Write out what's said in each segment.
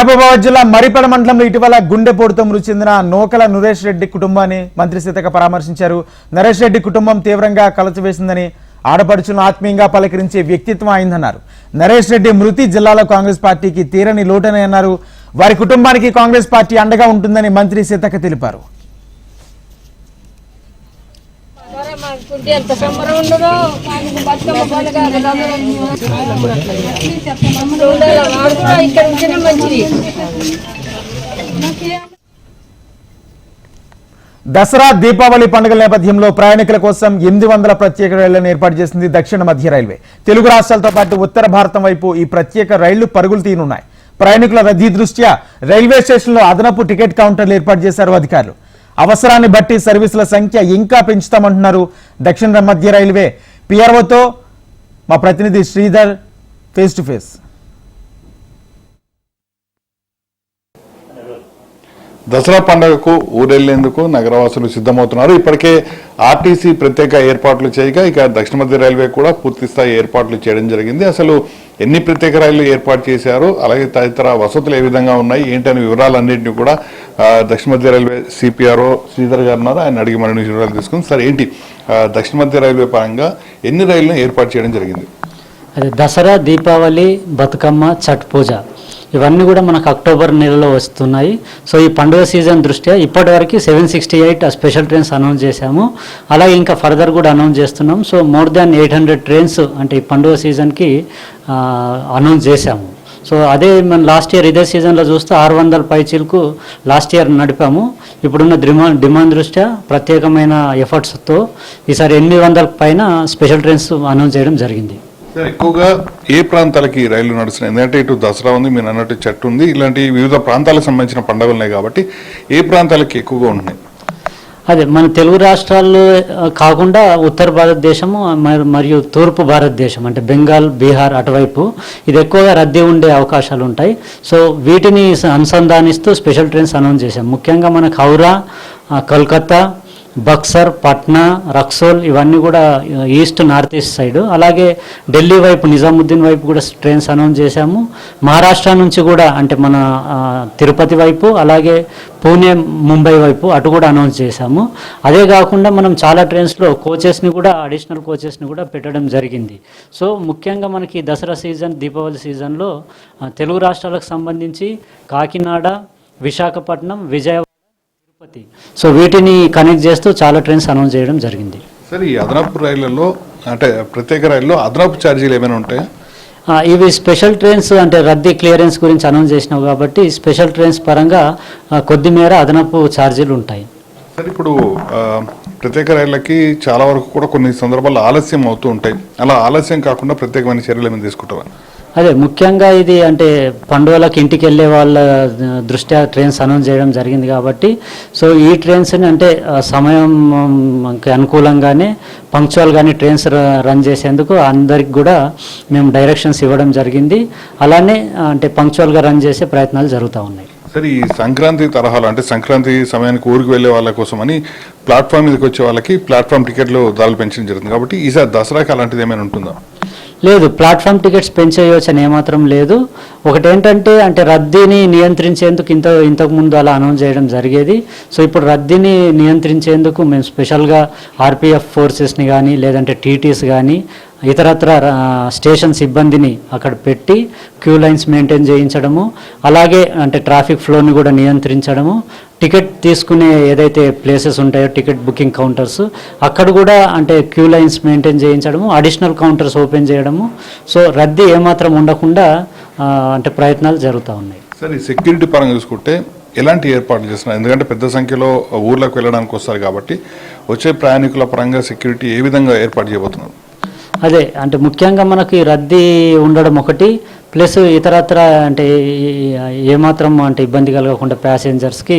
మహబూబాబాద్ జిల్లా మరిపడ మండలంలో ఇటీవల గుండెపోటుతో మృతి చెందిన నోకల నరేష్ రెడ్డి కుటుంబాన్ని మంత్రి సీతక పరామర్శించారు. నరేష్ రెడ్డి కుటుంబం తీవ్రంగా కలచివేసిందని ఆడపడుచులను ఆత్మీయంగా పలకరించే వ్యక్తిత్వం అయిందన్నారు. నరేష్ రెడ్డి మృతి జిల్లాలో కాంగ్రెస్ పార్టీకి తీరని లోటని అన్నారు. వారి కుటుంబానికి కాంగ్రెస్ పార్టీ అండగా ఉంటుందని మంత్రి సీతక్క తెలిపారు. ఎంత సంబరం ఇక్కడ ఉంటేనే మంచిది. దసరా దీపావళి పండుగల నేపథ్యంలో ప్రయాణికుల కోసం ఎనిమిది వందల ప్రత్యేక రైళ్ళను ఏర్పాటు చేసింది దక్షిణ మధ్య రైల్వే. తెలుగు రాష్ట్రాలతో పాటు ఉత్తర భారతం వైపు ఈ ప్రత్యేక రైళ్ళు పరుగులు తీయనున్నాయి. ప్రయాణికుల రద్దీ దృష్ట్యా రైల్వే స్టేషన్లో అదనపు టికెట్ కౌంటర్లు ఏర్పాటు చేశారు అధికారులు. అవసరాన్ని బట్టి సర్వీసుల సంఖ్య ఇంకా పెంచుతామంటున్నారు దక్షిణ మధ్య రైల్వే. పిఆర్ఓతో మా ప్రతినిధి Sridhar face to face Dasara పండుగకు ఊరెళ్ళేందుకు నగరవాసులు సిద్ధమవుతున్నారు. ఇప్పటికే ఆర్టీసీ ప్రత్యేక ఏర్పాట్లు చేయగా ఇక దక్షిణ మధ్య రైల్వే కూడా పూర్తి స్థాయి ఏర్పాట్లు చేయడం జరిగింది. అసలు ఎన్ని ప్రత్యేక రైళ్ళు ఏర్పాటు చేశారు? అలాగే తదితర వసతులు ఏ విధంగా ఉన్నాయి? ఏంటనే వివరాలన్నింటినీ కూడా దక్షిణ మధ్య రైల్వే సిపిఆర్ఓ శ్రీధర్ గారు ఉన్నారు. ఆయన అడిగి మరిన్ని వివరాలు తీసుకుని సార్ ఏంటి దక్షిణ మధ్య రైల్వే పరంగా ఎన్ని రైళ్ళను ఏర్పాటు చేయడం జరిగింది? అదే దసరా దీపావళి బతుకమ్మ ఛట్ పూజ. ఇవన్నీ కూడా మనకు అక్టోబర్ నెలలో వస్తున్నాయి. సో ఈ పండుగ సీజన్ దృష్ట్యా ఇప్పటివరకు seven sixty eight special trains announce చేశాము. అలాగే ఇంకా ఫర్దర్ కూడా అనౌన్స్ చేస్తున్నాం. So more than eight hundred trains అంటే ఈ పండుగ సీజన్కి అనౌన్స్ చేశాము. సో అదే మన లాస్ట్ ఇయర్ ఇదే సీజన్లో చూస్తే ఆరు వందల పైచీలకు లాస్ట్ ఇయర్ నడిపాము. ఇప్పుడున్న డిమాండ్ డిమాండ్ దృష్ట్యా ప్రత్యేకమైన ఎఫర్ట్స్తో ఈసారి ఎనిమిది వందల పైన స్పెషల్ ట్రైన్స్ అనౌన్స్ చేయడం జరిగింది. సార్ ఎక్కువగా ఏ ప్రాంతాలకి రైళ్ళు నడుస్తున్నాయి? ఎందుకంటే ఇటు దసరా ఉంది మీరు అన్నట్టు చెట్టు ఉంది. ఇలాంటి వివిధ ప్రాంతాలకు సంబంధించిన పండుగలు ఉన్నాయి కాబట్టి ఏ ప్రాంతాలకి ఎక్కువగా ఉంటున్నాయి? అదే మన తెలుగు రాష్ట్రాల్లో కాకుండా ఉత్తర భారతదేశము మరి- మరియు తూర్పు భారతదేశం అంటే బెంగాల్ బీహార్ అటువైపు ఇది ఎక్కువగా రద్దీ ఉండే అవకాశాలు ఉంటాయి. సో వీటిని అనుసంధానిస్తూ స్పెషల్ ట్రైన్స్ అనౌన్స్ చేశాం. ముఖ్యంగా మనకు హౌరా కల్కత్తా బక్సర్ పట్నా రక్సోల్ ఇవన్నీ కూడా ఈస్ట్ నార్త్ ఈస్ట్ సైడ్. అలాగే ఢిల్లీ వైపు నిజాముద్దీన్ వైపు కూడా ట్రైన్స్ అనౌన్స్ చేశాము. మహారాష్ట్ర నుంచి కూడా అంటే మన తిరుపతి వైపు అలాగే పూణే ముంబై వైపు అటు కూడా అనౌన్స్ చేశాము. అదే కాకుండా మనం చాలా ట్రైన్స్లో కోచెస్ని కూడా అడిషనల్ కోచెస్ని కూడా పెట్టడం జరిగింది. సో ముఖ్యంగా మనకి దసరా సీజన్ దీపావళి సీజన్లో తెలుగు రాష్ట్రాలకు సంబంధించి కాకినాడ విశాఖపట్నం విజయవాడ తిరుపతి. సో వీటిని కనెక్ట్ చేస్తూ చాలా ట్రైన్స్ అనౌన్స్ చేయడం జరిగింది. సరే ఈ అదనపు రైళ్ళలో అంటే ప్రత్యేక రైల్లో అదనపు ఛార్జీలు ఏమైనా ఉంటాయా? ఇవి స్పెషల్ ట్రైన్స్ అంటే రద్దీ క్లియరెన్స్ గురించి అనౌన్స్ చేసినావు కాబట్టి స్పెషల్ ట్రైన్స్ పరంగా కొద్ది మేర అదనపు ఛార్జీలు ఉంటాయి. సరే ఇప్పుడు ప్రత్యేక రైళ్ళకి చాలా వరకు కూడా కొన్ని సందర్భాల్లో ఆలస్యం అవుతూ ఉంటాయి. అలా ఆలస్యం కాకుండా ప్రత్యేకమైన చర్యలు ఏమైనా తీసుకుంటారా అదే ముఖ్యంగా ఇది అంటే పండుగలకు ఇంటికి వెళ్ళే వాళ్ళ దృష్ట్యా ట్రైన్స్ అనౌన్స్ చేయడం జరిగింది కాబట్టి సో ఈ ట్రైన్స్ని అంటే సమయం ఉమ్, కి అనుకూలంగానే పంక్చువల్గానే ట్రైన్స్ రన్ చేసేందుకు అందరికి కూడా మేము డైరెక్షన్స్ ఇవ్వడం జరిగింది. అలానే అంటే పంక్చువల్గా రన్ చేసే ప్రయత్నాలు జరుగుతూ ఉన్నాయి. సరే ఈ సంక్రాంతి తరహాలో అంటే సంక్రాంతి సమయానికి ఊరికి వెళ్ళే వాళ్ళ కోసమని ప్లాట్ఫామ్ మీదకి వచ్చే వాళ్ళకి ప్లాట్ఫామ్ టికెట్లు ధరలు పెంచడం జరుగుతుంది. కాబట్టి ఈసారి దసరాకి అలాంటిది ఏమైనా ఉంటుందా? లేదు ప్లాట్ఫామ్ టికెట్స్ పెంచే యోచన ఏమాత్రం లేదు. ఒకటేంటంటే అంటే రద్దీని నియంత్రించేందుకు ఇంత ఇంతకు ముందు అలా అనౌన్స్ చేయడం జరిగేది. సో ఇప్పుడు రద్దీని నియంత్రించేందుకు మేము స్పెషల్గా ఆర్పిఎఫ్ ఫోర్సెస్ని కానీ లేదంటే టీటీస్ కానీ ఇతరత్ర స్టేషన్ సిబ్బందిని అక్కడ పెట్టి క్యూ లైన్స్ మెయింటైన్ చేయించడము అలాగే అంటే ట్రాఫిక్ ఫ్లోని కూడా నియంత్రించడము టికెట్ తీసుకునే ఏదైతే ప్లేసెస్ ఉంటాయో టికెట్ బుకింగ్ కౌంటర్స్ అక్కడ కూడా అంటే క్యూ లైన్స్ మెయింటైన్ చేయించడము అడిషనల్ కౌంటర్స్ ఓపెన్ చేయడము. సో రద్దీ ఏమాత్రం ఉండకుండా అంటే ప్రయత్నాలు జరుగుతూ ఉన్నాయి. సరే ఈ సెక్యూరిటీ పరంగా చూసుకుంటే ఎలాంటి ఏర్పాట్లు చేస్తున్నారు? ఎందుకంటే పెద్ద సంఖ్యలో ఊర్లకు వెళ్ళడానికి వస్తారు కాబట్టి వచ్చే ప్రయాణికుల పరంగా సెక్యూరిటీ ఏ విధంగా ఏర్పాటు చేయబోతున్నారు? అదే అంటే ముఖ్యంగా మనకి రద్దీ ఉండడం ఒకటి ప్లస్ ఇతరత్ర అంటే ఏమాత్రం అంటే ఇబ్బంది కలగకుండా ప్యాసింజర్స్కి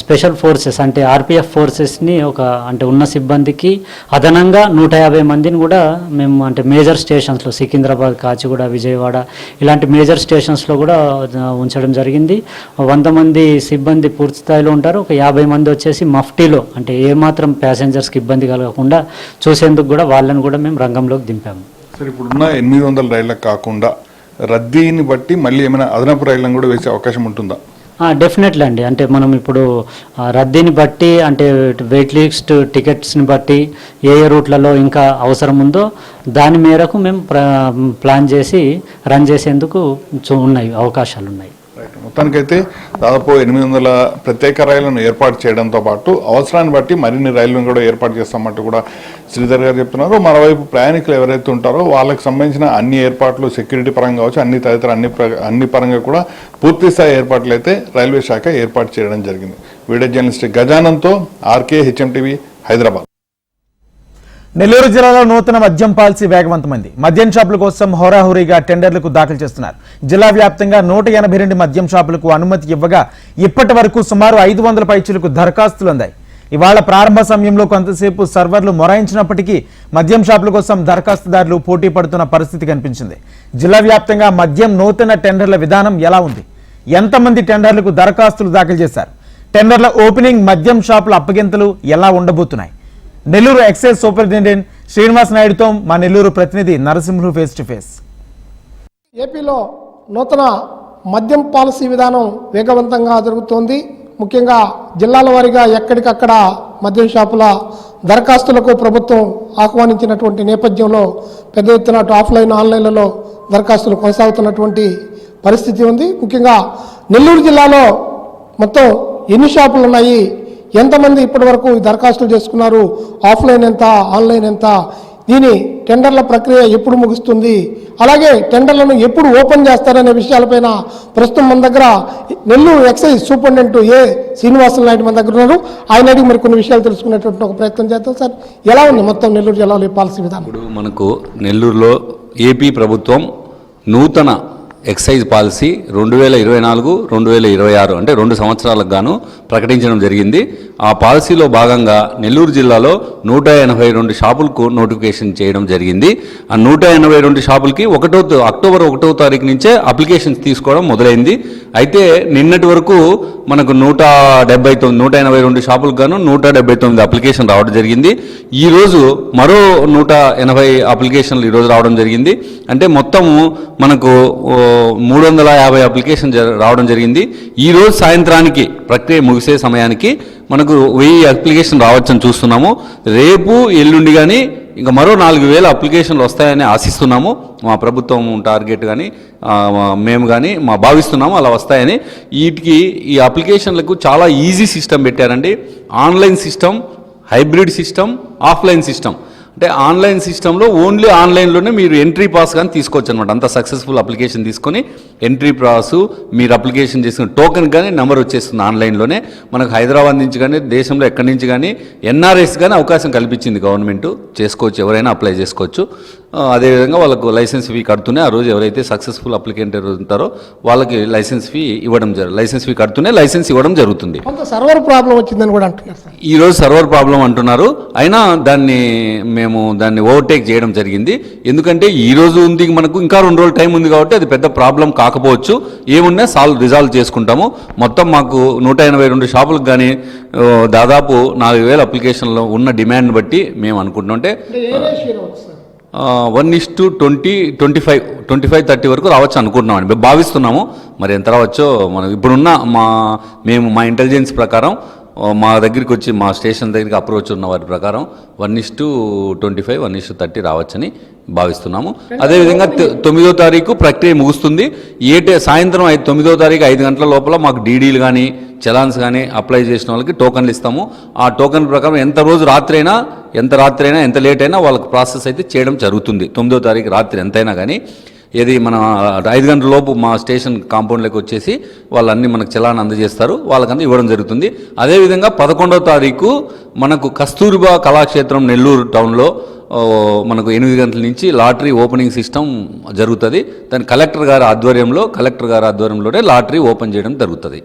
స్పెషల్ ఫోర్సెస్ అంటే ఆర్పిఎఫ్ ఫోర్సెస్ని ఒక అంటే ఉన్న సిబ్బందికి అదనంగా నూట యాభై మందిని కూడా మేము అంటే మేజర్ స్టేషన్స్లో సికింద్రాబాద్ కాచిగూడ విజయవాడ ఇలాంటి మేజర్ స్టేషన్స్లో కూడా ఉంచడం జరిగింది. వంద మంది సిబ్బంది పూర్తి స్థాయిలో ఉంటారు. ఒక యాభై మంది వచ్చేసి మఫ్టీలో అంటే ఏమాత్రం ప్యాసింజర్స్కి ఇబ్బంది కలగకుండా చూసేందుకు కూడా వాళ్ళని కూడా మేము రంగంలోకి దింపాము. సరే ఇప్పుడున్న ఎనిమిది వందల రైళ్ళకు కాకుండా రద్దీని బట్టి మళ్ళీ ఏమైనా అదనపు రైళ్ళను కూడా వేసే అవకాశం ఉంటుందా? డెఫినెట్లీ అండి. అంటే మనం ఇప్పుడు రద్దీని బట్టి అంటే వెయిట్ లిస్ట్ టికెట్స్ని బట్టి ఏ ఏ రూట్లలో ఇంకా అవసరం ఉందో దాని మేరకు మేము ప్లాన్ చేసి రన్ చేసేందుకు చూ- ఉన్నాయి అవకాశాలు ఉన్నాయి రైట్. మొత్తానికైతే దాదాపు ఎనిమిది వందల ప్రత్యేక రైళ్ళను ఏర్పాటు చేయడంతో పాటు అవసరాన్ని బట్టి మరిన్ని రైళ్ళను కూడా ఏర్పాటు చేస్తామంటూ కూడా శ్రీధర్ గారు చెప్తున్నారు. మరోవైపు ప్రయాణికులు ఎవరైతే ఉంటారో వాళ్ళకి సంబంధించిన అన్ని ఏర్పాట్లు సెక్యూరిటీ పరంగా కావచ్చు అన్ని తదితర అన్ని అన్ని పరంగా కూడా పూర్తి స్థాయి ఏర్పాట్లు అయితే రైల్వే శాఖ ఏర్పాటు చేయడం జరిగింది. వీడియో జర్నలిస్ట్ గజానంతో RK HM TV Hyderabad. Nellore జిల్లాలో నూతన మద్యం పాలసీ వేగవంతమైంది. మద్యం షాపుల కోసం హోరాహోరీగా టెండర్లకు దాఖలు చేస్తున్నారు. జిల్లా వ్యాప్తంగా నూట ఎనభై రెండు మద్యం షాపులకు అనుమతి ఇవ్వగా ఇప్పటి వరకు సుమారు ఐదు వందల పైచులకు దరఖాస్తులు అందాయి. ఇవాళ ప్రారంభ సమయంలో కొంతసేపు సర్వర్లు మొరాయించినప్పటికీ మద్యం షాపుల కోసం దరఖాస్తుదారులు పోటీ పడుతున్న పరిస్థితి కనిపించింది. జిల్లా వ్యాప్తంగా మద్యం నూతన టెండర్ల విధానం ఎలా ఉంది? ఎంతమంది టెండర్లకు దరఖాస్తులు దాఖలు చేశారు? టెండర్ల ఓపెనింగ్ మద్యం షాపుల అప్పగింతలు ఎలా ఉండబోతున్నాయి? నెల్లూరు ఎక్సైజ్ సూపరింటెండెంట్ శ్రీనివాస్ నాయుడుతో మా నెల్లూరు ప్రతినిధి నరసింహులు ఫేస్ టు ఫేస్ ఏపీలో నూతన మద్యం పాలసీ విధానం వేగవంతంగా జరుగుతోంది. ముఖ్యంగా జిల్లాల వారీగా ఎక్కడికక్కడ మద్యం షాపుల దరఖాస్తులకు ప్రభుత్వం ఆహ్వానించినటువంటి నేపథ్యంలో పెద్ద ఎత్తున ఆఫ్లైన్ ఆన్లైన్లలో దరఖాస్తులు కొనసాగుతున్నటువంటి పరిస్థితి ఉంది. ముఖ్యంగా నెల్లూరు జిల్లాలో మొత్తం ఎన్ని షాపులు ఉన్నాయి? ఎంతమంది ఇప్పటి వరకు దరఖాస్తులు చేసుకున్నారు? ఆఫ్లైన్ ఎంత? ఆన్లైన్ ఎంత? దీని టెండర్ల ప్రక్రియ ఎప్పుడు ముగుస్తుంది? అలాగే టెండర్లను ఎప్పుడు ఓపెన్ చేస్తారనే విషయాలపైన ప్రస్తుతం మన దగ్గర Nellore excise superintendent A Srinivasan Naidu మన దగ్గర ఉన్నారు. ఆయన అడిగి మరి కొన్ని విషయాలు తెలుసుకునేటువంటి ఒక ప్రయత్నం చేస్తాం సార్. ఎలా ఉంది మొత్తం నెల్లూరు జిల్లాలో ఈ పాలసీ విధానం? ఇప్పుడు మనకు నెల్లూరులో ఏపీ ప్రభుత్వం నూతన ఎక్సైజ్ పాలసీ రెండు వేల ఇరవై నాలుగు రెండు వేల ఇరవై ఆరు అంటే రెండు సంవత్సరాలకు గాను ప్రకటించడం జరిగింది. ఆ పాలసీలో భాగంగా నెల్లూరు జిల్లాలో నూట ఎనభై రెండు షాపులకు నోటిఫికేషన్ చేయడం జరిగింది. ఆ నూట ఎనభై రెండు షాపులకి ఒకటో అక్టోబర్ ఒకటో తారీఖు నుంచే అప్లికేషన్స్ తీసుకోవడం మొదలైంది. అయితే నిన్నటి వరకు మనకు నూట డెబ్బై తొమ్మిది నూట ఎనభై రెండు షాపులకు గాను నూట డెబ్బై తొమ్మిది అప్లికేషన్ రావడం జరిగింది. ఈరోజు మరో నూట ఎనభై అప్లికేషన్లు ఈరోజు రావడం జరిగింది. అంటే మొత్తము మనకు మూడు వందల యాభై అప్లికేషన్ రావడం జరిగింది. ఈ రోజు సాయంత్రానికి ప్రక్రియ ముగిసే సమయానికి మనకు వెయ్యి అప్లికేషన్ రావచ్చని చూస్తున్నాము. రేపు ఎల్లుండి కానీ ఇంకా మరో నాలుగు వేల అప్లికేషన్లు వస్తాయని ఆశిస్తున్నాము. మా ప్రభుత్వం టార్గెట్ కానీ మేము కానీ మా భావిస్తున్నాము అలా వస్తాయని. వీటికి ఈ అప్లికేషన్లకు చాలా ఈజీ సిస్టమ్ పెట్టారండి. Online system hybrid system offline system అంటే ఆన్లైన్ సిస్టంలో ఓన్లీ ఆన్లైన్లోనే మీరు ఎంట్రీ పాస్ కానీ తీసుకోవచ్చు అనమాట అంత సక్సెస్ఫుల్ అప్లికేషన్ తీసుకొని ఎంట్రీ పాస్ మీరు అప్లికేషన్ చేసిన టోకెన్ కానీ నెంబర్ వచ్చేస్తుంది ఆన్లైన్లోనే. మనకు హైదరాబాద్ నుంచి కానీ దేశంలో ఎక్కడి నుంచి కానీ ఎన్ఆర్ఎస్ కానీ అవకాశం కల్పించింది గవర్నమెంట్. చేసుకోవచ్చు ఎవరైనా అప్లై చేసుకోవచ్చు. అదేవిధంగా వాళ్ళకు లైసెన్స్ ఫీ కడుతూనే ఆ రోజు ఎవరైతే సక్సెస్ఫుల్ అప్లికెంట్ ఉంటారో వాళ్ళకి లైసెన్స్ ఫీ ఇవ్వడం జరు లైసెన్స్ ఫీ కడుతూనే లైసెన్స్ ఇవ్వడం జరుగుతుంది. సర్వర్ ప్రాబ్లం వచ్చిందని కూడా అంటున్నారు సార్. ఈ రోజు సర్వర్ ప్రాబ్లం అంటున్నారు. అయినా దాన్ని మేము దాన్ని ఓవర్టేక్ చేయడం జరిగింది. ఎందుకంటే ఈ రోజు ఉంది మనకు ఇంకా రెండు రోజులు టైం ఉంది కాబట్టి అది పెద్ద ప్రాబ్లం కాకపోవచ్చు. ఏమున్నా సాల్వ్ రిజాల్వ్ చేసుకుంటాము. మొత్తం మాకు నూట ఎనభై రెండు షాపులకు కానీ దాదాపు నాలుగు వేల అప్లికేషన్లో ఉన్న డిమాండ్ బట్టి మేము అనుకుంటున్నాం. One is to twenty twenty five twenty five thirty వరకు రావచ్చు అనుకుంటున్నాం అండి మేము భావిస్తున్నాము. మరి ఎంత రావచ్చో మనం ఇప్పుడున్న మా మేము మా ఇంటెలిజెన్స్ ప్రకారం మా దగ్గరికి వచ్చి మా స్టేషన్ దగ్గరికి అప్రోచ్ ఉన్న వారి ప్రకారం one is to twenty five one is to thirty రావచ్చని భావిస్తున్నాము. అదేవిధంగా తొమ్మిదో తారీఖు ప్రక్రియ ముగుస్తుంది. ఏటే సాయంత్రం ఐదు తొమ్మిదో తారీఖు ఐదు గంటల లోపల మాకు డీడీలు కానీ చలాన్స్ కానీ అప్లై చేసిన వాళ్ళకి టోకన్లు ఇస్తాము. ఆ టోకన్ ప్రకారం ఎంత రోజు రాత్రి అయినా ఎంత రాత్రి అయినా ఎంత లేట్ అయినా వాళ్ళకి ప్రాసెస్ అయితే చేయడం జరుగుతుంది. తొమ్మిదో తారీఖు రాత్రి ఎంతైనా కానీ ఏది మన ఐదు గంటల లోపు మా స్టేషన్ కాంపౌండ్లోకి వచ్చేసి వాళ్ళన్నీ మనకు చలాన్ అందజేస్తారు. వాళ్ళకంతా ఇవ్వడం జరుగుతుంది. అదేవిధంగా పదకొండవ తారీఖు మనకు కస్తూరిబా కళాక్షేత్రం నెల్లూరు టౌన్లో మనకు ఎనిమిది గంటల నుంచి లాటరీ ఓపెనింగ్ సిస్టమ్ జరుగుతుంది. దాని కలెక్టర్ గారి ఆధ్వర్యంలో కలెక్టర్ గారి ఆధ్వర్యంలోనే లాటరీ ఓపెన్ చేయడం జరుగుతుంది.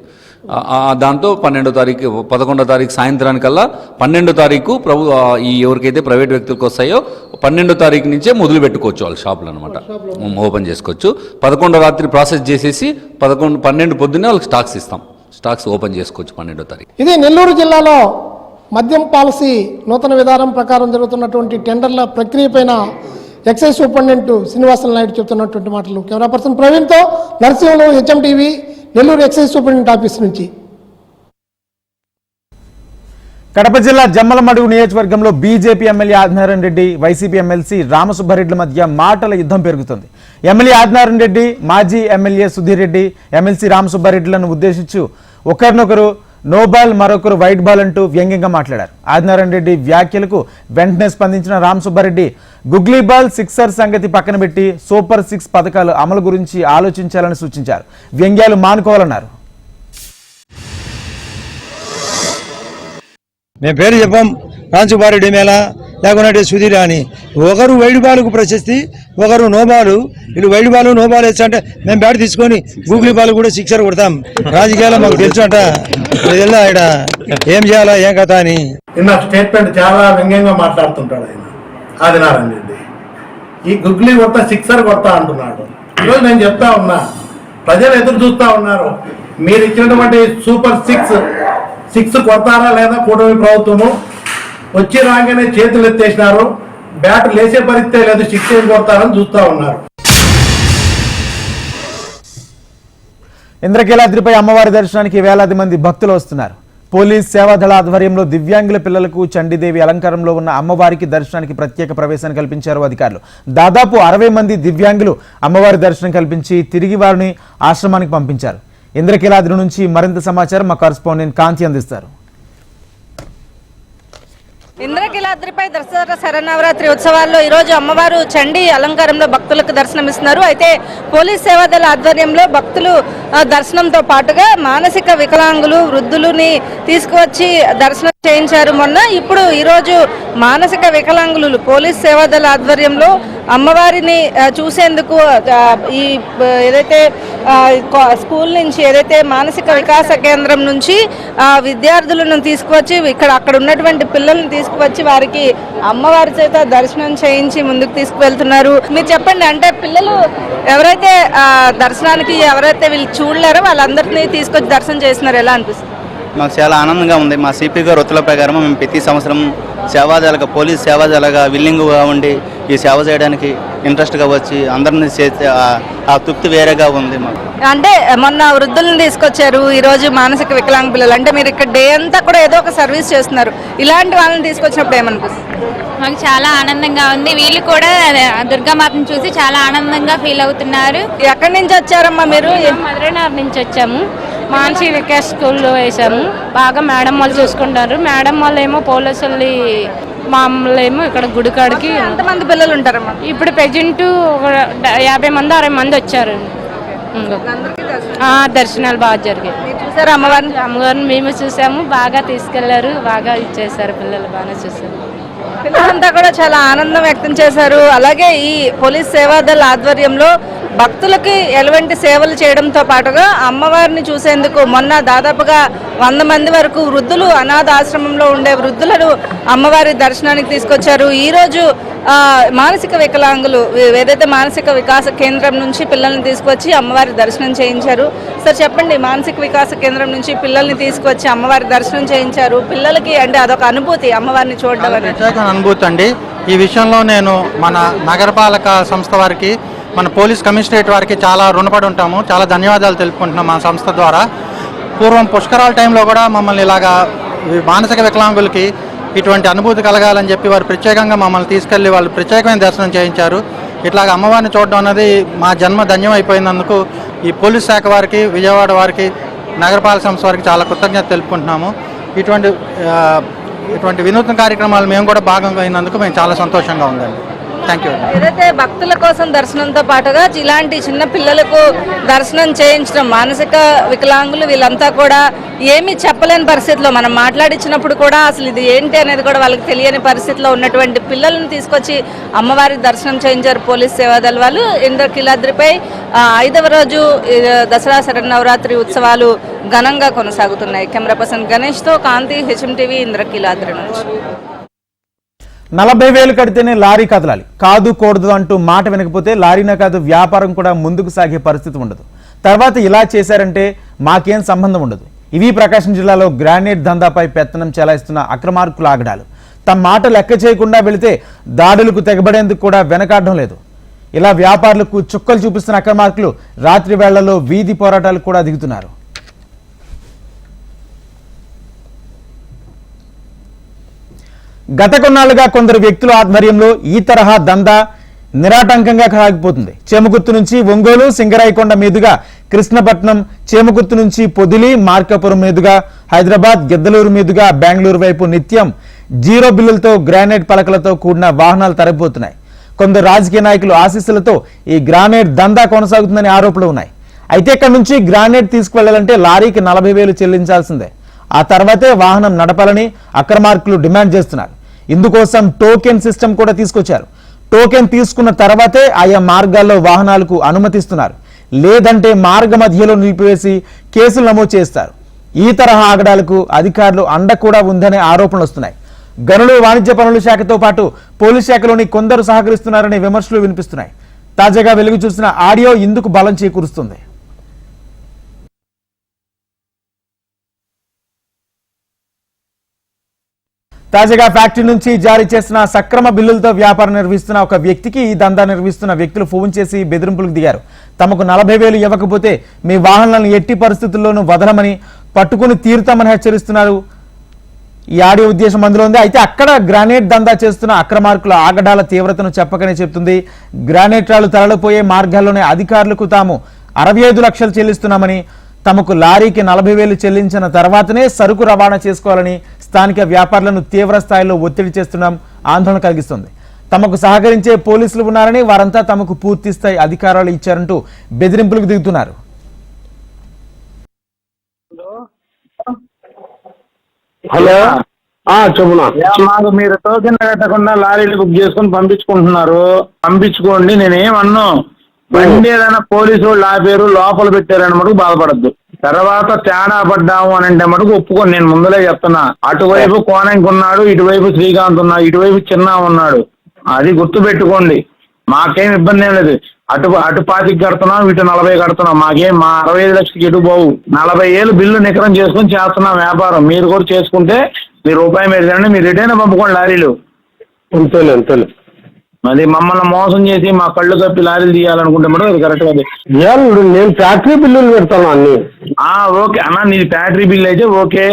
దాంతో పన్నెండో తారీఖు పదకొండో తారీఖు సాయంత్రానికల్లా పన్నెండో తారీఖు ప్రభు ఈ ఎవరికైతే ప్రైవేట్ వ్యక్తులకు వస్తాయో పన్నెండో తారీఖు నుంచే మొదలు పెట్టుకోవచ్చు వాళ్ళ షాపులు అనమాట ఓపెన్ చేసుకోవచ్చు. పదకొండో రాత్రి ప్రాసెస్ చేసేసి పదకొండు పన్నెండు పొద్దున్నే వాళ్ళకి స్టాక్స్ ఇస్తాం. స్టాక్స్ ఓపెన్ చేసుకోవచ్చు పన్నెండో తారీఖు. ఇది నెల్లూరు జిల్లాలో మద్యం పాలసీ నూతన విధానం ప్రకారం జరుగుతున్నటువంటి టెండర్ల ప్రక్రియ పైన ఎక్సైజ్ సూపరింటెండెంట్ శ్రీనివాసన్ నాయుడు చెప్తున్నటువంటి మాటలు. కెమెరా పర్సన్ ప్రవీణ్తో నరసింహంలో HM TV Nellore excise superintendent office నుంచి. కడప జిల్లా జమ్మలమడుగు నియోజకవర్గంలో BJP MLA Adinarayana Reddy YCP MLC రామసుబ్బారెడ్డిల మధ్య మాటల యుద్ధం పెరుగుతుంది. ఎమ్మెల్యే ఆదినారాయణ రెడ్డి మాజీ ఎమ్మెల్యే సుధీర్ రెడ్డి ఎమ్మెల్సీ రామసుబ్బారెడ్డిలను ఉద్దేశించి ఒకరినొకరు నో బాల్ మరొకరు వైట్ బాల్ అంటూ వ్యంగ్యంగా మాట్లాడారు. ఆదినారాయణ రెడ్డి వ్యాఖ్యలకు వెంటనే స్పందించిన Ram Subbareddy googly ball sixer సంగతి పక్కన పెట్టి సూపర్ సిక్స్ పథకాలు అమలు గురించి ఆలోచించాలని సూచించారు. వ్యంగ్యాలు మానుకోవాలన్నారు. మేము పేరు చెప్పాం. రాంచుబారెడ్డి మేళ. లేకుంటే సుధీర్ అని ఒకరు వైడు ప్రశస్తి ఒకరు నోబాలు. వీళ్ళు వైడు బాలు నోబాలు వేస్తా మేము బ్యాట్ తీసుకొని గూగులీ బాల్ కూడా సిక్సర్ కొడతాం. రాజకీయాల్లో మాకు తెలుసు అంట. ఇదెల్లా ఆయన ఏం చేయాలా ఏం కథ అని. నిన్న స్టేట్మెంట్ చాలా వ్యంగ్యంగా మాట్లాడుతుంటాడు ఆయన. ఆదినారాయణ రెడ్డి. ఈ గుగ్లీ కొడతా సిక్సర్ కొత్త అంటున్నాడు. ఈరోజు నేను చెప్తా ఉన్నా. ప్రజలు ఎదురు చూస్తా ఉన్నారు. మీరు ఇచ్చినటువంటి సూపర్ సిక్స్ సిక్స్ కొడతారా లేదా కూటమి ప్రభుత్వము? వచ్చి రాగానే చేతులు ఎత్తేసినారు. బ్యాట్ లేసే పరిస్థితే లేదు సిక్స్ ఏం కొడతారని చూస్తా ఉన్నారు. ఇంద్రకీలాద్రిపై అమ్మవారి దర్శనానికి వేలాది మంది భక్తులు వస్తున్నారు. పోలీస్ సేవాదళ ఆధ్వర్యంలో దివ్యాంగుల పిల్లలకు చండీదేవి అలంకారంలో ఉన్న అమ్మవారికి దర్శనానికి ప్రత్యేక ప్రవేశాన్ని కల్పించారు అధికారులు. దాదాపు అరవై మంది దివ్యాంగులు అమ్మవారి దర్శనం కల్పించి తిరిగి వారిని ఆశ్రమానికి పంపించారు. ఇంద్రకీలాద్రి నుంచి మరింత సమాచారం మా కరస్పాండెంట్ కాంతి అందిస్తారు. ఇంద్రకీలాద్రిపై దసరా శరన్నవరాత్రి ఉత్సవాల్లో ఈరోజు అమ్మవారు చండీ అలంకారంలో భక్తులకు దర్శనమిస్తున్నారు. అయితే పోలీస్ సేవాదళ ఆధ్వర్యంలో భక్తులు దర్శనంతో పాటుగా మానసిక వికలాంగులు వృద్ధులని తీసుకువచ్చి దర్శనం చేయించారు. మొన్న ఇప్పుడు ఈరోజు మానసిక వికలాంగులు పోలీస్ సేవాదళ ఆధ్వర్యంలో అమ్మవారిని చూసేందుకు ఈ ఏదైతే స్కూల్ నుంచి ఏదైతే మానసిక వికాస కేంద్రం నుంచి విద్యార్థులను తీసుకువచ్చి ఇక్కడ అక్కడ ఉన్నటువంటి పిల్లల్ని తీసుకువచ్చి వారికి అమ్మవారి చేత దర్శనం చేయించి ముందుకు తీసుకువెళ్తున్నారు. మీరు చెప్పండి అంటే పిల్లలు ఎవరైతే దర్శనానికి ఎవరైతే వీళ్ళు చూడలేరో వాళ్ళందరినీ తీసుకొచ్చి దర్శనం చేస్తున్నారు ఎలా అనిపిస్తుంది? మాకు చాలా ఆనందంగా ఉంది. మా సిపి గారు ఉత్తర్వుల ప్రకారం మేము ప్రతి సంవత్సరం సేవాదాలుగా పోలీస్ సేవాదాలుగా విల్లింగ్గా ఉండి ఈ సేవ చేయడానికి ఇంట్రెస్ట్గా వచ్చి అందరిని చేస్తే ఆ- తృప్తి వేరేగా ఉంది మాకు. అంటే మొన్న వృద్ధులను తీసుకొచ్చారు ఈ రోజు మానసిక వికలాంగ పిల్లలు. అంటే మీరు ఇక్కడ డే అంతా కూడా ఏదో ఒక సర్వీస్ చేస్తున్నారు. ఇలాంటి వాళ్ళని తీసుకొచ్చినప్పుడు ఏమనిపిస్తుంది? మాకు చాలా ఆనందంగా ఉంది. వీళ్ళు కూడా దుర్గామాతను చూసి చాలా ఆనందంగా ఫీల్ అవుతున్నారు. ఎక్కడి నుంచి వచ్చారమ్మా మీరు? మధురనగర్ నుంచి వచ్చాము. మానసి వికాస్ స్కూల్లో వేసాము బాగా మేడం వాళ్ళు చూసుకుంటారు. మేడం వాళ్ళు ఏమో పోలీసుల్ని మామూలు ఏమో ఇక్కడ గుడికాడికి. ఎంతమంది పిల్లలు ఉంటారమ్మా ఇప్పుడు ప్రజెంట్ ఒక యాభై మంది అరవై మంది వచ్చారు. దర్శనాలు బాగా జరిగాయి. చూసారా అమ్మవారిని? అమ్మగారిని మేము చూసాము. బాగా తీసుకెళ్ళారు. బాగా ఇచ్చేసారు పిల్లలు బాగా చూసారు. పిల్లలంతా కూడా చాలా ఆనందం వ్యక్తం చేశారు. అలాగే ఈ పోలీస్ సేవాదళ ఆధ్వర్యంలో భక్తులకి ఎలాంటి సేవలు చేయడంతో పాటుగా అమ్మవారిని చూసేందుకు మొన్న దాదాపుగా వంద మంది వరకు వృద్ధులు అనాథ ఆశ్రమంలో ఉండే వృద్ధులను అమ్మవారి దర్శనానికి తీసుకొచ్చారు. ఈ రోజు ఆ, మానసిక వికలాంగులు ఏదైతే మానసిక వికాస కేంద్రం నుంచి పిల్లల్ని తీసుకొచ్చి అమ్మవారి దర్శనం చేయించారు. సార్ చెప్పండి మానసిక వికాస కేంద్రం నుంచి పిల్లల్ని తీసుకొచ్చి అమ్మవారి దర్శనం చేయించారు. పిల్లలకి అంటే అదొక అనుభూతి అమ్మవారిని చూడడం అనుభూతి అండి. ఈ విషయంలో నేను మన నగరపాలక సంస్థ వారికి మన పోలీస్ కమిషనరేట్ వారికి చాలా రుణపడి ఉంటాము. చాలా ధన్యవాదాలు తెలుపుకుంటున్నాం మా సంస్థ ద్వారా. పూర్వం పుష్కరాల టైంలో కూడా మమ్మల్ని ఇలాగా మానసిక వికలాంగులకి ఇటువంటి అనుభూతి కలగాలని చెప్పి వారు ప్రత్యేకంగా మమ్మల్ని తీసుకెళ్ళి వాళ్ళు ప్రత్యేకమైన దర్శనం చేయించారు. ఇట్లాగ అమ్మవారిని చూడడం అనేది మా జన్మ ధన్యం అయిపోయినందుకు ఈ పోలీస్ శాఖ వారికి విజయవాడ వారికి నగరపాలక సంస్థ వారికి చాలా కృతజ్ఞత తెలుపుకుంటున్నాము. ఇటువంటి ఇటువంటి వినూత్న కార్యక్రమాలు మేము కూడా భాగంగా అయినందుకు మేము చాలా సంతోషంగా ఉందండి. థ్యాంక్ యూ ఏదైతే భక్తుల కోసం దర్శనంతో పాటుగా ఇలాంటి చిన్న పిల్లలకు దర్శనం చేయించడం మానసిక వికలాంగులు వీళ్ళంతా కూడా ఏమీ చెప్పలేని పరిస్థితిలో మనం మాట్లాడించినప్పుడు కూడా అసలు ఇది ఏంటి అనేది కూడా వాళ్ళకి తెలియని పరిస్థితిలో ఉన్నటువంటి పిల్లలను తీసుకొచ్చి అమ్మవారి దర్శనం చేయించారు పోలీస్ సేవాదళ వాళ్ళు ఇంద్రకీలాద్రిపై ఐదవ రోజు దసరా శరన్నవరాత్రి ఉత్సవాలు ఘనంగా కొనసాగుతున్నాయి. కెమెరా పర్సన్ గణేష్తో కాంతి హెచ్ఎం టీవీ ఇంద్రకీలాద్రి నుంచి. నలభై వేలు కడితేనే లారీ కదలాలి. కాదు కూడదు అంటూ మాట వినకపోతే లారీనే కాదు వ్యాపారం కూడా ముందుకు సాగే పరిస్థితి ఉండదు. తర్వాత ఇలా చేశారంటే మాకేం సంబంధం ఉండదు. ఇవి ప్రకాశం జిల్లాలో గ్రానైట్ దందాపై పెత్తనం చెలాయిస్తున్న అక్రమార్కుల ఆగడాలు. తమ మాట లెక్క చేయకుండా వెళితే దాడులకు తెగబడేందుకు కూడా వెనకాడడం లేదు. ఇలా వ్యాపారులకు చుక్కలు చూపిస్తున్న అక్రమార్కులు రాత్రి వేళ్ళలో వీధి పోరాటాలు కూడా దిగుతున్నారు. గత కొన్నాళ్ళుగా కొందరు వ్యక్తుల ఆధ్వర్యంలో ఈ తరహా దందా నిరాటంకంగా సాగిపోతుంది చేమగుర్తు నుంచి ఒంగోలు సింగరాయకొండ మీదుగా కృష్ణపట్నం చేమగుర్తు నుంచి పొదిలి మార్కాపురం మీదుగా హైదరాబాద్ గిద్దలూరు మీదుగా బెంగళూరు వైపు నిత్యం జీరో బిల్లులతో గ్రానైట్ పలకలతో కూడిన వాహనాలు తరలిపోతున్నాయి కొందరు రాజకీయ నాయకులు ఆశీస్సులతో ఈ గ్రానైట్ దందా కొనసాగుతుందని ఆరోపణలు ఉన్నాయి. అయితే ఇక్కడ నుంచి గ్రానైట్ తీసుకువెళ్ళాలంటే లారీకి నలభై వేలు చెల్లించాల్సిందే. ఆ తర్వాతే వాహనం నడపాలని అక్రమార్కులు డిమాండ్ చేస్తున్నారు. ఇందుకోసం టోకెన్ సిస్టమ్ కూడా తీసుకొచ్చారు. టోకెన్ తీసుకున్న తర్వాతే ఆయా మార్గాల్లో వాహనాలకు అనుమతిస్తున్నారు. లేదంటే మార్గ మధ్యలో నిలిపివేసి కేసులు నమోదు చేస్తారు. ఈ తరహా ఆగడాలకు అధికారులు అండ కూడా ఉందనే ఆరోపణలు వస్తున్నాయి. గనులు వాణిజ్య పనుల శాఖతో పాటు పోలీస్ శాఖలోని కొందరు సహకరిస్తున్నారనే విమర్శలు వినిపిస్తున్నాయి. తాజాగా వెలుగు చూసిన ఆడియో ఇందుకు బలం చేకూరుస్తుంది. తాజాగా ఫ్యాక్టరీ నుంచి జారీ చేసిన సక్రమ బిల్లులతో వ్యాపారం నిర్వహిస్తున్న ఒక వ్యక్తికి ఈ దందా నిర్వహిస్తున్న వ్యక్తులు ఫోన్ చేసి బెదిరింపులకు దిగారు. తమకు నలభై వేలు ఇవ్వకపోతే మీ వాహనాలను ఎట్టి పరిస్థితుల్లోనూ వదలమని పట్టుకుని తీరుతామని హెచ్చరిస్తున్నారు. ఈ ఆడియో ఉద్దేశం అందులో ఉంది. అయితే అక్కడ గ్రానైట్ దందా చేస్తున్న అక్రమార్కుల ఆగడాల తీవ్రతను చెప్పకనే చెప్తుంది. గ్రానైట్ రాళ్ళు తరలిపోయే మార్గాల్లోనే అధికారులకు తాము అరవై ఐదు లక్షలు చెల్లిస్తున్నామని తమకు లారీకి నలభై వేలు చెల్లించిన తర్వాతనే సరుకు రవాణా చేసుకోవాలని స్థానిక వ్యాపారులను తీవ్ర స్థాయిలో ఒత్తిడి చేస్తున్నాం ఆందోళన కలిగిస్తుంది. తమకు సహకరించే పోలీసులు ఉన్నారని వారంతా తమకు పూర్తి స్థాయి అధికారాలు ఇచ్చారంటూ బెదిరింపులకు దిగుతున్నారు. హలో? మీరు టోకెన్ కట్టకుండా లారీలు బుక్ చేసుకుని పంపించుకుంటున్నారు. పంపించుకోండి నేనేమన్ను బండి ఏదైనా పోలీసు వాళ్ళు ఆపారు లోపల పెట్టారని మటుకు బాధపడద్దు. తర్వాత తేడా పడ్డాము అని అంటే మటుకు ఒప్పుకొని నేను ముందలే చెప్తున్నా. అటువైపు కోనంకి ఉన్నాడు ఇటువైపు శ్రీకాంత్ ఉన్నాడు ఇటువైపు చిన్న ఉన్నాడు. అది గుర్తు పెట్టుకోండి మాకేం ఇబ్బంది ఏం లేదు. అటు అటు పాతికి కడుతున్నాం ఇటు నలభై కడుతున్నాం. మాకేం మా అరవై ఐదు లక్షలకి ఎటు పోవు. నలభై ఏళ్ళు బిల్లు నికరం చేసుకుని చేస్తున్నాం వ్యాపారం. మీరు కూడా చేసుకుంటే మీ రూపాయి మీరు తినండి మీరు రిటైన్ పంపుకోండి లారీలు. అంతేలే అంతేలే. మరి మమ్మల్ని మోసం చేసి మా కళ్ళు కప్పి లారీలు తీయాలనుకుంటే మేడం అది కరెక్ట్ అది నేను ఫ్యాక్టరీ బిల్లులు పెడతాను అన్ని. ఓకే. అన్న నీది ఫ్యాక్టరీ బిల్ అయితే ఓకే.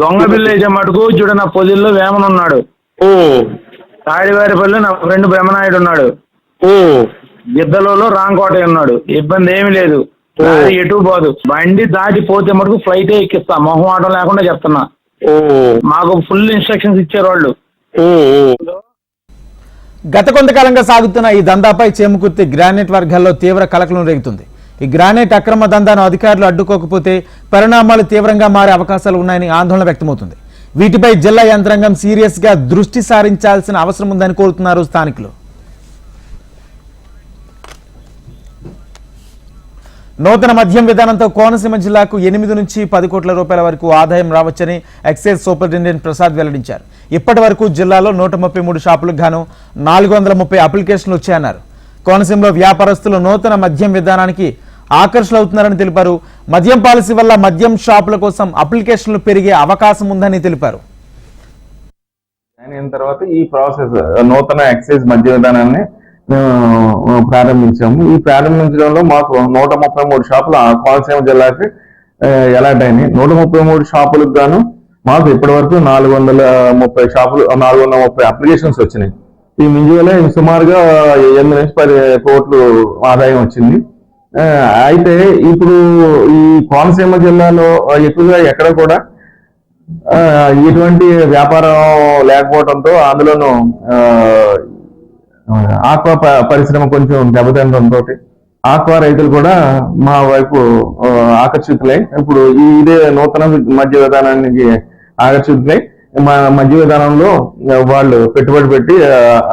దొంగ బిల్లు అయితే మటుకు చూడ నా పొజిల్లో వేమన్ ఉన్నాడు. తాడివారిపల్లి నా ఫ్రెండ్ బ్రహ్మనాయుడు ఉన్నాడు. గిద్దలలో రాంకోట ఉన్నాడు. ఇబ్బంది ఏమీ లేదు. ఎటు పోదు. బండి దాటి పోతే మటుకు ఫ్లైటే ఎక్కిస్తా. మొహం ఆటం లేకుండా చెప్తున్నా. మాకు ఫుల్ ఇన్స్ట్రక్షన్స్ ఇచ్చారు వాళ్ళు. గత కొంతకాలంగా సాగుతున్న ఈ దందాపై చేమకుర్తి గ్రానైట్ వర్గాల్లో తీవ్ర కలకలం రేగుతుంది. ఈ గ్రానైట్ అక్రమ దందాను అధికారులు అడ్డుకోకపోతే పరిణామాలు తీవ్రంగా మారే అవకాశాలు ఉన్నాయని ఆందోళన వ్యక్తమవుతుంది. వీటిపై జిల్లా యంత్రాంగం సీరియస్గా దృష్టి సారించాల్సిన అవసరం ఉందని కోరుతున్నారు స్థానికులు. నూతన మద్యం విధానంతో కోనసీమ జిల్లాకు ఎనిమిది నుంచి పది కోట్ల రూపాయల వరకు ఆదాయం రావచ్చని ఎక్సైజ్ సూపరింటెండెంట్ ప్రసాద్ వెల్లడించారు. ఇప్పటి వరకు జిల్లాలో నూట ముప్పై మూడు షాపులకు గాను నాలుగు వందల ముప్పై అప్లికేషన్లు వచ్చాయన్నారు. కోనసీమలో వ్యాపారస్తులు నూతన మద్యం విధానానికి ఆకర్షులవుతున్నారని తెలిపారు. మద్యం పాలసీ వల్ల మద్యం షాపుల కోసం అప్లికేషన్లు పెరిగే అవకాశం ఉందని తెలిపారు. అయిన తర్వాత ఈ ప్రాసెస్ నూతన ఎక్సైజ్ మద్య విధానాన్ని ప్రారంభించాము. ఈ ప్రారంభించడంలో మాకు నూట ముప్పై మూడు షాపులు కోనసీమ జిల్లాకి ఎలాట్ అయినాయి. నూట ముప్పై మూడు షాపులకు గాను మాకు ఇప్పటి వరకు నాలుగు వందల ముప్పై షాపులు నాలుగు వందల ముప్పై అప్లికేషన్స్ వచ్చినాయి. ఈ మింజువలే సుమారుగా ఎనిమిది నుంచి పది కోట్లు ఆదాయం వచ్చింది. అయితే ఇప్పుడు ఈ కోనసీమ జిల్లాలో ఎక్కువగా ఎక్కడ కూడా ఇటువంటి వ్యాపారం లేకపోవడంతో అందులోనూ ఆక్వా ప- పరిశ్రమ కొంచెం దెబ్బతినడంతో ఆక్వా రైతులు కూడా మా వైపు ఆకర్షితులై ఇప్పుడు ఇదే నూతన మధ్య విధానానికి ఆకర్షితులై మా మధ్య విధానంలో వాళ్ళు పెట్టుబడి పెట్టి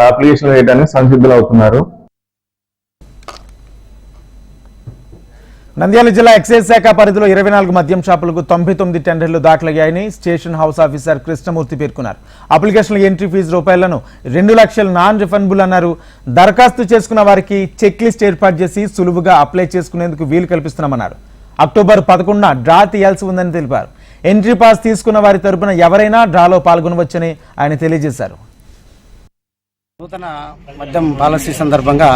అప్లికేషన్ వేయడానికి సంసిద్ధులు అవుతున్నారు నంద్యాల జిల్లా ఎక్సైజ్ శాఖ పరిధిలో ఇరవై నాలుగు మద్యం షాపులకు తొంభై తొమ్మిది టెండర్లు దాఖలయ్యాయని స్టేషన్ హౌస్ ఆఫీసర్ కృష్ణమూర్తి పేర్కొన్నారు. అప్లికేషన్ల ఎంట్రీ ఫీజు రూపాయలను రెండు లక్షలు నాన్ రిఫండబుల్ అన్నారు. దరఖాస్తు చేసుకున్న వారికి చెక్ లిస్ట్ ఏర్పాటు చేసి సులువుగా అప్లై చేసుకునేందుకు వీలు కల్పిస్తున్నామన్నారు. అక్టోబర్ పదకొండున డ్రా తీయాల్సి ఉందని తెలిపారు. ఎంట్రీ పాస్ తీసుకున్న వారి తరపున ఎవరైనా డ్రాలో పాల్గొనవచ్చని ఆయన తెలియజేశారు. నూతన మద్యం పాలసీ సందర్భంగా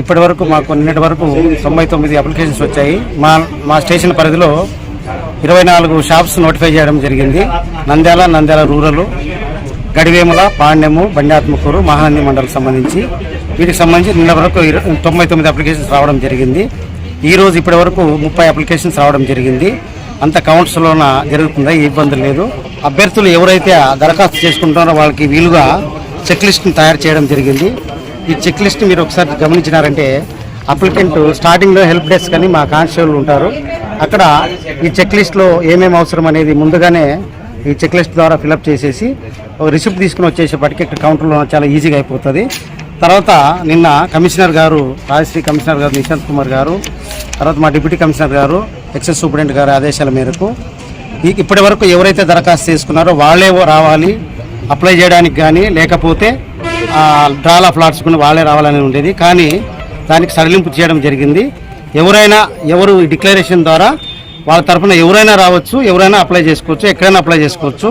ఇప్పటి వరకు మాకు నిన్నటి వరకు తొంభై తొమ్మిది అప్లికేషన్స్ వచ్చాయి. మా మా స్టేషన్ పరిధిలో ఇరవై నాలుగు షాప్స్ నోటిఫై చేయడం జరిగింది. నంద్యాల నంద్యాల రూరల్ గడివేముల పాండ్యము బండాత్మకూరు మహానంది మండలం సంబంధించి వీటికి సంబంధించి నిన్న వరకు తొంభై తొమ్మిది అప్లికేషన్స్ రావడం జరిగింది. ఈరోజు ఇప్పటి వరకు ముప్పై అప్లికేషన్స్ రావడం జరిగింది. అంత కౌంట్స్లోన జరుగుతుంది ఏ ఇబ్బంది లేదు. అభ్యర్థులు ఎవరైతే దరఖాస్తు చేసుకుంటారో వాళ్ళకి వీలుగా చెక్ లిస్ట్ని తయారు చేయడం జరిగింది. ఈ చెక్ లిస్ట్ మీరు ఒకసారి గమనించినారంటే అప్లికెంట్ స్టార్టింగ్లో హెల్ప్ డెస్క్ అని మా కానిస్టేబుల్ ఉంటారు. అక్కడ ఈ చెక్ లిస్ట్లో ఏమేమి అవసరం అనేది ముందుగానే ఈ చెక్ లిస్ట్ ద్వారా ఫిలప్ చేసేసి రిసిప్ట్ తీసుకుని వచ్చేసేపటికి ఇక్కడ కౌంటర్లో చాలా ఈజీగా అయిపోతుంది. తర్వాత నిన్న కమిషనర్ గారు రాజశ్రీ కమిషనర్ గారు నిశాంత్ కుమార్ గారు తర్వాత మా deputy commissioner garu excise superintendent గారి ఆదేశాల మేరకు ఇప్పటి వరకు ఎవరైతే దరఖాస్తు చేసుకున్నారో వాళ్ళే రావాలి అప్లై చేయడానికి కానీ లేకపోతే డ్రాలా ఫ్లాట్స్ కూడా వాళ్ళే రావాలని ఉండేది. కానీ దానికి సడలింపు చేయడం జరిగింది. ఎవరైనా ఎవరు ఈ డిక్లరేషన్ ద్వారా వాళ్ళ తరఫున ఎవరైనా రావచ్చు ఎవరైనా అప్లై చేసుకోవచ్చు ఎక్కడైనా అప్లై చేసుకోవచ్చు.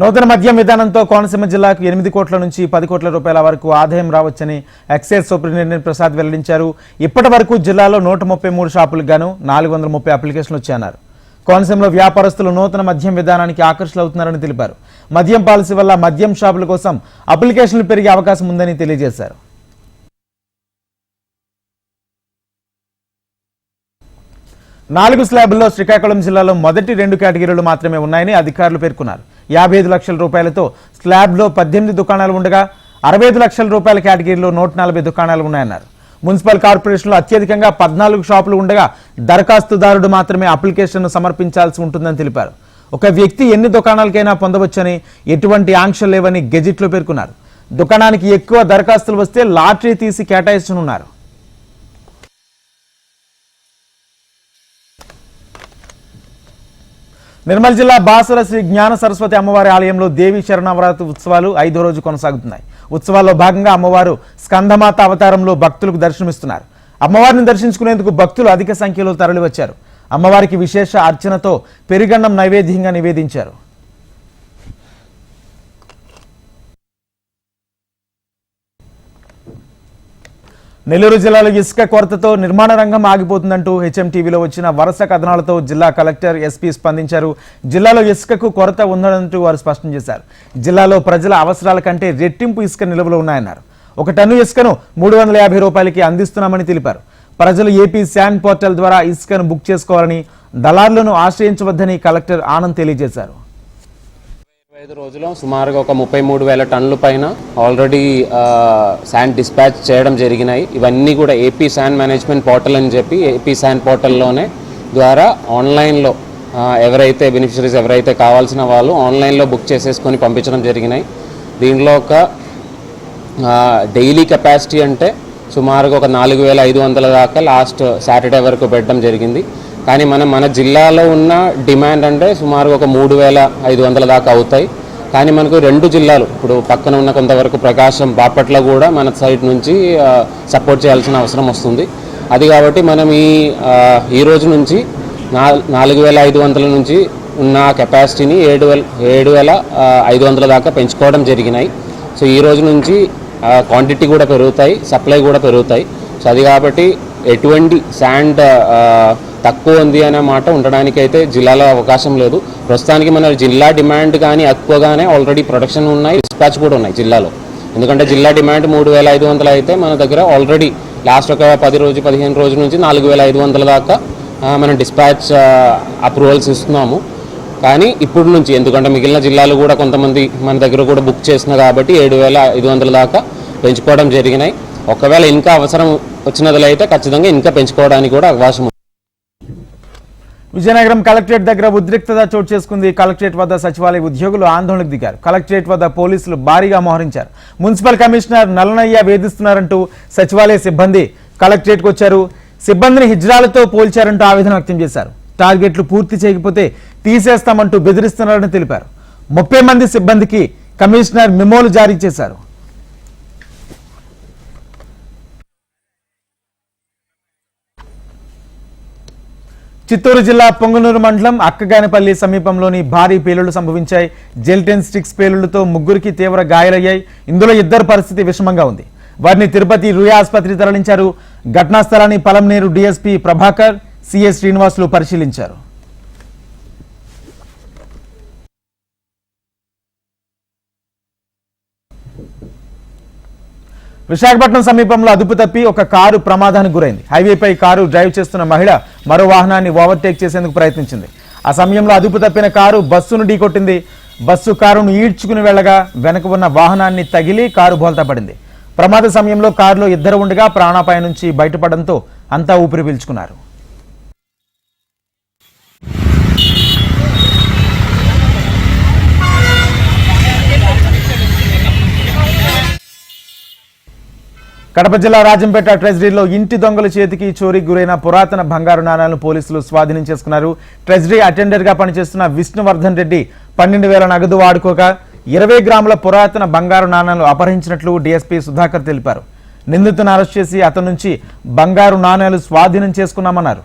నూతన మద్యం విధానంతో కోనసీమ జిల్లాకు ఎనిమిది కోట్ల నుంచి పది కోట్ల రూపాయల వరకు ఆదాయం రావచ్చని ఎక్సైజ్ సూపరింటెండెంట్ ప్రసాద్ వెల్లడించారు. ఇప్పటి వరకు జిల్లాలో నూట ముప్పై మూడు షాపులకు గాను నాలుగు వందల ముప్పై అప్లికేషన్లు వచ్చాయన్నారు. కోనసీమలో వ్యాపారస్తులు నూతన మద్యం విధానానికి ఆకర్షితులవుతున్నారని తెలిపారు. మద్యం పాలసీ వల్ల మద్యం షాపుల కోసం అప్లికేషన్లు పెరిగే అవకాశం ఉందని తెలియజేశారు. నాలుగు స్లాబుల్లో శ్రీకాకుళం జిల్లాలో మొదటి రెండు కేటగిరీలు మాత్రమే ఉన్నాయని అధికారులు పేర్కొన్నారు. యాభై ఐదు లక్షల రూపాయలతో స్లాబ్లో పద్దెనిమిది దుకాణాలు ఉండగా అరవై ఐదు లక్షల రూపాయల కేటగిరీలో నూట నలభై దుకాణాలు ఉన్నాయన్నారు. మున్సిపల్ కార్పొరేషన్లో అత్యధికంగా పద్నాలుగు షాపులు ఉండగా దరఖాస్తుదారుడు మాత్రమే అప్లికేషన్ను సమర్పించాల్సి ఉంటుందని తెలిపారు. ఒక వ్యక్తి ఎన్ని దుకాణాలకైనా పొందవచ్చని ఎటువంటి ఆంక్షలు లేవని గెజిట్లో పేర్కొన్నారు. దుకాణానికి ఎక్కువ దరఖాస్తులు వస్తే లాటరీ తీసి కేటాయించనున్నారు. నిర్మల్ జిల్లా బాసర శ్రీ జ్ఞాన సరస్వతి అమ్మవారి ఆలయంలో దేవి శరణవరాత్రి ఉత్సవాలు ఐదో రోజు కొనసాగుతున్నాయి. ఉత్సవాల్లో భాగంగా అమ్మవారు స్కందమాత అవతారంలో భక్తులకు దర్శనమిస్తున్నారు. అమ్మవారిని దర్శించుకునేందుకు భక్తులు అధిక సంఖ్యలో తరలివచ్చారు. అమ్మవారికి విశేష అర్చనతో పెరిగన్నం నైవేద్యంగా నివేదించారు. నెల్లూరు జిల్లాలో ఇసుక కొరతతో నిర్మాణ రంగం ఆగిపోతుందంటూ హెచ్ఎంటీవీలో వచ్చిన వరుస కథనాలతో జిల్లా కలెక్టర్ ఎస్పీ స్పందించారు. జిల్లాలో ఇసుకకు కొరత ఉందంటూ వారు స్పష్టం చేశారు. జిల్లాలో ప్రజల అవసరాల కంటే రెట్టింపు ఇసుక నిల్వలు ఉన్నాయన్నారు. ఒక టన్ను ఇసుకను మూడు వందల యాభై రూపాయలకి అందిస్తున్నామని తెలిపారు. ప్రజలు ఏపీ శాండ్ పోర్టల్ ద్వారా ఇసుకను బుక్ చేసుకోవాలని దళారులను ఆశ్రయించవద్దని కలెక్టర్ ఆనంద్ తెలియజేశారు. ఐదు రోజుల్లో సుమారుగా ఒక ముప్పై మూడు వేల టన్నుల పైన ఆల్రెడీ శాండ్ డిస్పాచ్ చేయడం జరిగినాయి. ఇవన్నీ కూడా ఏపీ శాండ్ మేనేజ్మెంట్ పోర్టల్ అని చెప్పి ఏపీ శాండ్ పోర్టల్లోనే ద్వారా ఆన్లైన్లో ఎవరైతే బెనిఫిషరీస్ ఎవరైతే కావాల్సిన వాళ్ళు ఆన్లైన్లో బుక్ చేసేసుకొని పంపించడం జరిగినాయి. దీనిలో ఒక డైలీ కెపాసిటీ అంటే సుమారుగా ఒక నాలుగు వేల ఐదు వందల దాకా లాస్ట్ సాటర్డే వరకు పెట్టడం జరిగింది. కానీ మనం మన జిల్లాలో ఉన్న డిమాండ్ అంటే సుమారుగా ఒక మూడు వేల ఐదు వందల దాకా అవుతాయి. కానీ మనకు రెండు జిల్లాలు ఇప్పుడు పక్కన ఉన్న కొంతవరకు ప్రకాశం బాపట్ల కూడా మన సైడ్ నుంచి సపోర్ట్ చేయాల్సిన అవసరం వస్తుంది. అది కాబట్టి మనం ఈ ఈ రోజు నుంచి నాలుగు వేల ఐదు వందల నుంచి ఉన్న కెపాసిటీని ఏడు వేల ఏడు వేల ఐదు వందల దాకా పెంచుకోవడం జరిగినాయి. సో ఈ రోజు నుంచి క్వాంటిటీ కూడా పెరుగుతాయి సప్లై కూడా పెరుగుతాయి. సో అది కాబట్టి ఎటువంటి శాండ్ తక్కువ ఉంది అనే మాట ఉండడానికి అయితే జిల్లాలో అవకాశం లేదు. ప్రస్తుతానికి మన జిల్లా డిమాండ్ కానీ ఎక్కువగానే ఆల్రెడీ ప్రొడక్షన్ ఉన్నాయి డిస్పాచ్ కూడా ఉన్నాయి జిల్లాలో. ఎందుకంటే జిల్లా డిమాండ్ మూడు వేల ఐదు వందలు అయితే మన దగ్గర ఆల్రెడీ లాస్ట్ ఒక పది రోజు పదిహేను రోజుల నుంచి నాలుగు వేల ఐదు వందల దాకా మనం డిస్పాచ్ అప్రూవల్స్ ఇస్తున్నాము. కానీ ఇప్పుడు నుంచి ఎందుకంటే మిగిలిన జిల్లాలు కూడా కొంతమంది మన దగ్గర కూడా బుక్ చేసిన కాబట్టి ఏడు వేల ఐదు వందల దాకా పెంచుకోవడం జరిగినాయి. ఒకవేళ ఇంకా అవసరం వచ్చినట్లయితే ఖచ్చితంగా ఇంకా పెంచుకోవడానికి కూడా అవకాశం ఉంది. విజయనగరం కలెక్టరేట్ దగ్గర ఉద్రిక్తత చోటు చేసుకుంది. కలెక్టరేట్ వద్ద సచివాలయ ఉద్యోగులు ఆందోళనకు దిగారు. కలెక్టరేట్ వద్ద పోలీసులు భారీగా మోహరించారు. మున్సిపల్ కమిషనర్ నల్లనయ్య వేధిస్తున్నారంటూ సచివాలయ సిబ్బంది కలెక్టరేట్కు వచ్చారు. సిబ్బందిని హిజ్రాలతో పోల్చారంటూ ఆవేదన వ్యక్తం చేశారు. టార్గెట్లు పూర్తి చేయకపోతే తీసేస్తామంటూ బెదిరిస్తున్నారని తెలిపారు. ముప్పై మంది సిబ్బందికి కమిషనర్ మెమోలు జారీ చేశారు. చిత్తూరు జిల్లా పొంగనూరు మండలం అక్కగానిపల్లి సమీపంలోని భారీ పేలుళ్ళు సంభవించాయి. జెల్టెన్ స్టిక్స్ పేలుళ్ళతో ముగ్గురికి తీవ్ర గాయాలయ్యాయి. ఇందులో ఇద్దరు పరిస్థితి విషమంగా ఉంది. వారిని తిరుపతి రుయా ఆసుపత్రి తరలించారు. ఘటనా స్థలాన్ని పలంనేరు డీఎస్పీ ప్రభాకర్ సిఎస్ శ్రీనివాసులు పరిశీలించారు. విశాఖపట్నం సమీపంలో అదుపు తప్పి ఒక కారు ప్రమాదానికి గురైంది. హైవేపై కారు డ్రైవ్ చేస్తున్న మహిళ మరో వాహనాన్ని ఓవర్టేక్ చేసేందుకు ప్రయత్నించింది. ఆ సమయంలో అదుపు తప్పిన కారు బస్సును ఢీకొట్టింది. బస్సు కారును ఈడ్చుకుని వెళ్ళగా వెనక ఉన్న వాహనాన్ని తగిలి కారు బోల్తా పడింది. ప్రమాద సమయంలో కారులో ఇద్దరు ఉండగా ప్రాణాపాయం నుంచి బయటపడంతో అంతా ఊపిరి పీల్చుకున్నారు. కడప జిల్లా రాజంపేట ట్రెజరీలో ఇంటి దొంగల చేతికి చోరీకి గురైన పురాతన బంగారు నాణాలను పోలీసులు స్వాధీనం చేసుకున్నారు. ట్రెజరీ అటెండర్గా పనిచేస్తున్న విష్ణువర్ధన్ రెడ్డి పన్నెండు వేల నగదు వాడుకోక ఇరవై గ్రాముల పురాతన బంగారు నాణాలు అపహరించినట్లు డీఎస్పీ సుధాకర్ తెలిపారు. నిందితుని అరెస్ట్ చేసి అతని నుంచి బంగారు నాణేలు స్వాధీనం చేసుకున్నామన్నారు.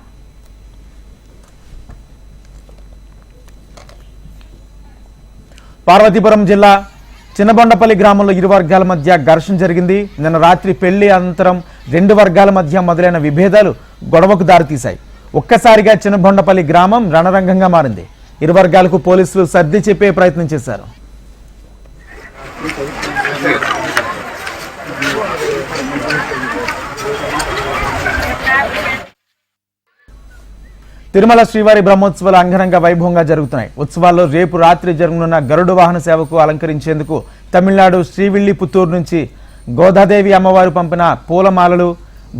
పార్వతీపురం జిల్లా చిన్నబండపల్లి గ్రామంలో ఇరు వర్గాల మధ్య ఘర్షణ జరిగింది. నిన్న రాత్రి పెళ్ళి అనంతరం రెండు వర్గాల మధ్య మొదలైన విభేదాలు గొడవకు దారితీశాయి. ఒక్కసారిగా చిన్నబొండపల్లి గ్రామం రణరంగంగా మారింది. ఇరు వర్గాలకు పోలీసులు సర్ది చెప్పే ప్రయత్నం చేశారు. తిరుమల శ్రీవారి బ్రహ్మోత్సవాలు అంగరంగ వైభవంగా జరుగుతున్నాయి. ఉత్సవాల్లో రేపు రాత్రి జరగనున్న గరుడు వాహన సేవకు అలంకరించేందుకు తమిళనాడు శ్రీవిల్లిపుత్తూరు నుంచి గోదాదేవి అమ్మవారు పంపిన పూలమాలలు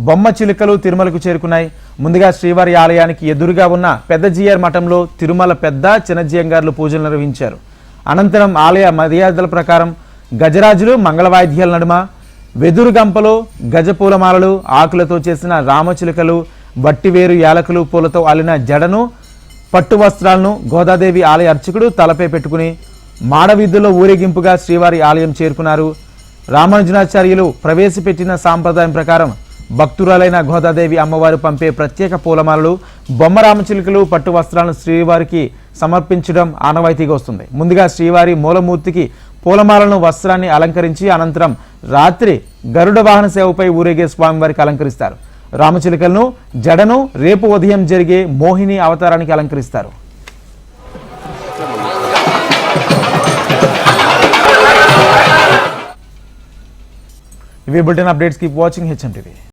బొమ్మ చిలుకలు తిరుమలకు చేరుకున్నాయి. ముందుగా శ్రీవారి ఆలయానికి ఎదురుగా ఉన్న పెద్దజీయర్ మఠంలో తిరుమల పెద్ద చిన్నజీయంగారులు పూజలు నిర్వహించారు. అనంతరం ఆలయ మర్యాదల ప్రకారం గజరాజులు మంగళవాయిద్యాల నడుమ వెదురు గంపలో గజపూలమాలలు ఆకులతో చేసిన రామచిలుకలు వట్టివేరు యాలకులు పూలతో అల్లిన జడను పట్టు వస్త్రాలను గోదాదేవి ఆలయ అర్చకుడు తలపై పెట్టుకుని మాడవీధుల్లో ఊరేగింపుగా శ్రీవారి ఆలయం చేరుకున్నారు. రామానుజనాచార్యులు ప్రవేశపెట్టిన సాంప్రదాయం ప్రకారం భక్తురాలైన గోదాదేవి అమ్మవారు పంపే ప్రత్యేక పూలమాలలు బొమ్మ రామచిలుకలు పట్టు వస్త్రాలను శ్రీవారికి సమర్పించడం ఆనవాయితీగా వస్తుంది. ముందుగా శ్రీవారి మూలమూర్తికి పూలమాలను వస్త్రాన్ని అలంకరించి అనంతరం రాత్రి గరుడ వాహన సేవపై ఊరేగే స్వామివారికి అలంకరిస్తారు. రామచిలుకలను జడను రేపు ఉదయం జరిగే మోహిని అవతారానికి అలంకరిస్తారు. ఇవి bulletin updates keep watching HM TV